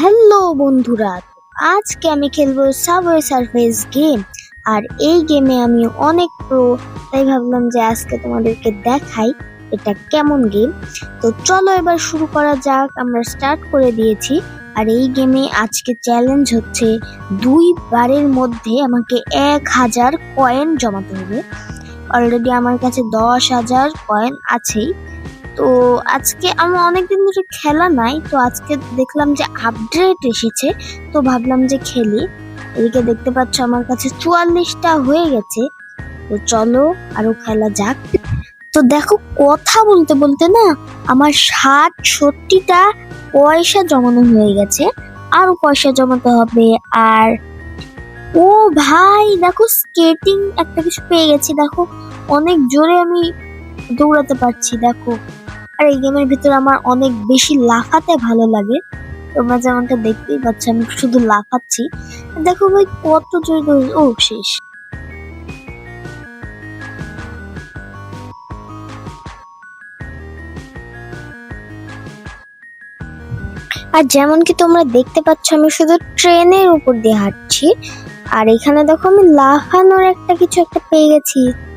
Hello বন্ধুরা, আজকে আমি খেলব সাবওয়ে সারফেস গেম আর এই গেমে আমি অনেক প্রো তাই ভাবলাম যে আজকে তোমাদেরকে দেখাই এটা কেমন গেম তো চলো এবার শুরু করা যাক, আমরা স্টার্ট করে দিয়েছি। আর এই গেমে আজকে চ্যালেঞ্জ হচ্ছে দুই বারের মধ্যে আমাকে এক হাজার কয়েন জমাতে হবে। অলরেডি আমার কাছে দশ হাজার কয়েন আছেই। তো আজকে আমার অনেকদিন ধরে খেলা নাই, তো আজকে দেখলাম যে আপডেট এসেছে, তো ভাবলাম যে খেলি। এদিকে দেখতে পাচ্ছ আমার কাছে চুয়াল্লিশটা হয়ে গেছে, তো চলো আরও খেলা যাক। তো দেখো কথা বলতে বলতে না, আমার ষাট, সত্তরটা পয়সা জমানো হয়ে গেছে, আরও পয়সা জমাতে হবে, আর ও ভাই, দেখো স্কেটিং একটা কিছু পেয়ে গেছি, দেখো অনেক জোরে আমি দৌড়াতে পারছি, দেখো। আর এই গেমের ভিতরে আমার অনেক বেশি লাফাতে ভালো লাগে। তোমরা যেমনটা দেখতেই পাচ্ছ, আমি শুধু লাফাচ্ছি। দেখো ভাই, কত দৌড়- ও, শেষ। আর যেমন কি তোমরা দেখতে পাচ্ছ, আমি শুধু ট্রেনের উপর দিয়ে হাঁটছি। আর এখানে দেখো আমি লাফানোর একটা কিছু একটা পেয়ে গেছি।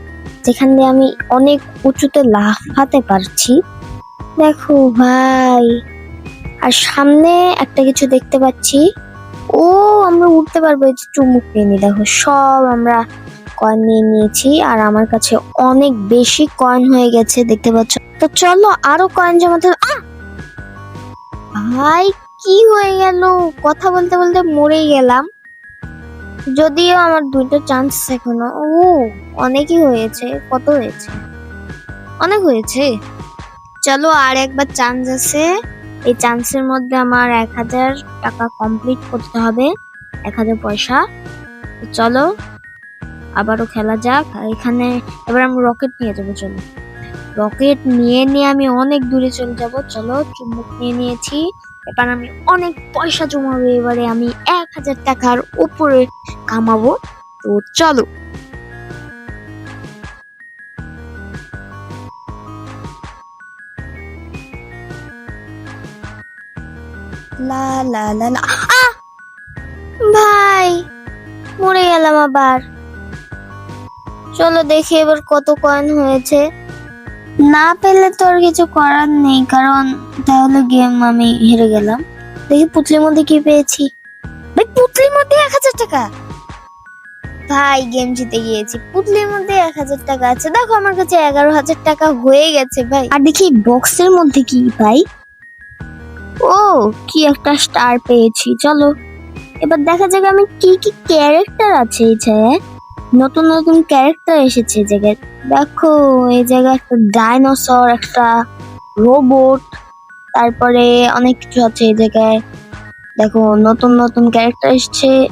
যেখান আমি অনেক উঁচুতে লাফাতে পারছি। দেখো ভাই, আর সামনে একটা কিছু দেখতে পাচ্ছি। ও, আমরা উঠতে পারব এই যে চুমুক নিয়ে দেখো, সব আমরা কয়েন নিয়ে নিয়েছি আর আমার কাছে অনেক বেশি কয়েন হয়ে গেছে, দেখতে পাচ্ছ? তো চলো আরও কয়েন জমাতে! ভাই, কি হয়ে গেল? কথা বলতে বলতে মরেই গেলাম। যদিও আমার দুইটা চান্স এখনও। ও, অনেকই হয়েছে। কত হয়েছে? অনেক হয়েছে। চলো আর একবার চান্স আছে। এই চান্সের মধ্যে আমার এক হাজার টাকা কমপ্লিট করতে হবে। এক হাজার পয়সা। চলো, আবারও খেলা যাক। এখানে এবার আমি রকেট নিয়ে যাব, চলো। রকেট নিয়ে নিয়ে আমি অনেক দূরে চলে যাব। চলো, চুম্বক নিয়ে নিয়েছি। এবার আমি অনেক পয়সা জমাবো, এবারে আমি এক হাজার টাকার উপরে কামাবো। তো চলো। লা লা লা লা! ভাই, মরে গেলাম আবার। চলো দেখি এবার কত কয়েন হয়েছে। না পেলে তো আর কিছু করার নেই, কারণ তাহলে গেম আমি হেরে গেলাম। দেখি পুতলির মধ্যে কি পেয়েছি। ভাই, পুতলির মধ্যে এক হাজার টাকা? ভাই গেম জিতে গিয়েছি। পুতলির মধ্যে এক হাজার টাকা আছে। দেখো, আমার কাছে এগারো হাজার টাকা হয়ে গেছে, ভাই। আর দেখি বক্সের মধ্যে কি, ভাই? ও, কি একটা স্টার পেয়েছি। চলো, এবার দেখা যাক আমি কি কি ক্যারেক্টার আছে এই জায়গায়। নতুন নতুন ক্যারেক্টার এসেছে জায়গায়। দেখো, এই জায়গায় একটা ডাইনোসর, একটা রোবট, তারপরে অনেক কিছু আছে এই জায়গায়। দেখো, নতুন নতুন ক্যারেক্টার এসছে।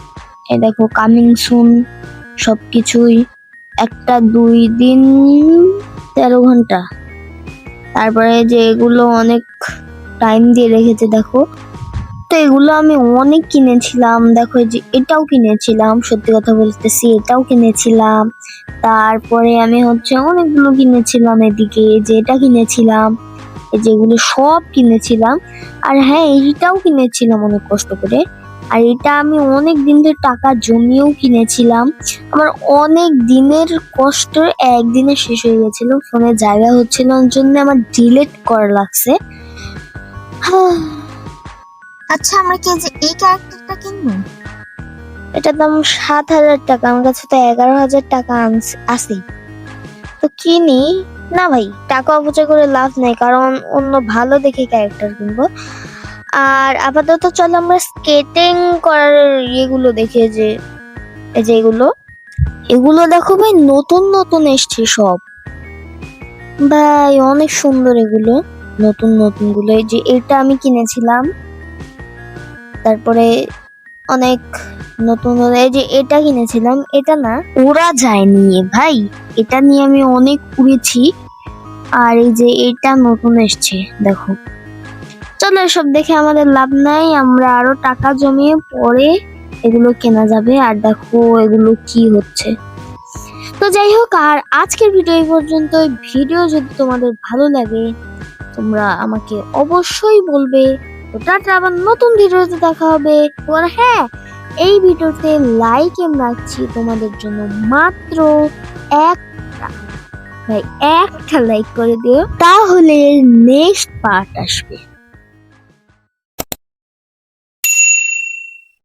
এই দেখো কামিং সুন সবকিছুই। একটা, দুই দিন, তেরো ঘণ্টা। তারপরে যে এগুলো অনেক টাইম দিয়ে রেখেছে, দেখো। তো এগুলো আমি অনেক কিনেছিলাম। দেখো যে এটাও কিনেছিলাম, সত্যি কথা বলতেছি, এটাও কিনেছিলাম। তারপরে আমি হচ্ছে অনেকগুলো কিনেছিলাম এদিকে যে এটা কিনেছিলাম যেগুলো সব কিনেছিলাম। আর হ্যাঁ এইটাও কিনেছিলাম অনেক কষ্ট করে। আর এটা আমি অনেক দিন ধরে টাকা জমিয়েও কিনেছিলাম। আমার অনেক দিনের কষ্ট একদিনে শেষ হয়ে গেছিল, ফোনে জায়গা হচ্ছিল জন্য আমার ডিলেট করা লাগছে। আচ্ছা আমরা কি যে এই ক্যারেক্টারটা কিনবো? এটার দাম সাত হাজার টাকা, আমার কাছে তো এগারো হাজার টাকা আছে তো কিনি, না ভাই, টাকা অপচয় করে লাভ নেই, কারণ অন্য ভালো দেখে ক্যারেক্টার কিনবো। আর আপাতত চলো আমরা স্কেটিং করার ইয়েগুলো দেখে যে, এই যে এগুলো। এগুলো দেখো ভাই, নতুন নতুন এসছে সব। ভাই, অনেক সুন্দর এগুলো, নতুন নতুনগুলো এই যে এটা আমি কিনেছিলাম। তারপরে অনেক নতুন এই যে এটা কিনেছিলাম, এটা না ওরা যায়নি ভাই। এটা নিয়ে আমি অনেক উড়েছি, আর এই যে এটা নতুন এসছে, দেখো। চলো এসব দেখে আমাদের লাভ নাই, আমরা আরও টাকা জমিয়ে পরে এগুলো কেনা যাবে, আর দেখো এগুলো কি হচ্ছে। তো যাই হোক, আর আজকের ভিডিও এই পর্যন্ত ভিডিও যদি তোমাদের ভালো লাগে, তোমরা আমাকে অবশ্যই বলবে। তো টাটা, আবার নতুন ভিডিওতে দেখা হবে। আর হ্যাঁ এই ভিডিওতে লাইক এম রাখছি তোমাদের জন্য মাত্র একটা, ভাই, একটা লাইক করে দিও। তাহলে নেক্সট পার্ট আসবে।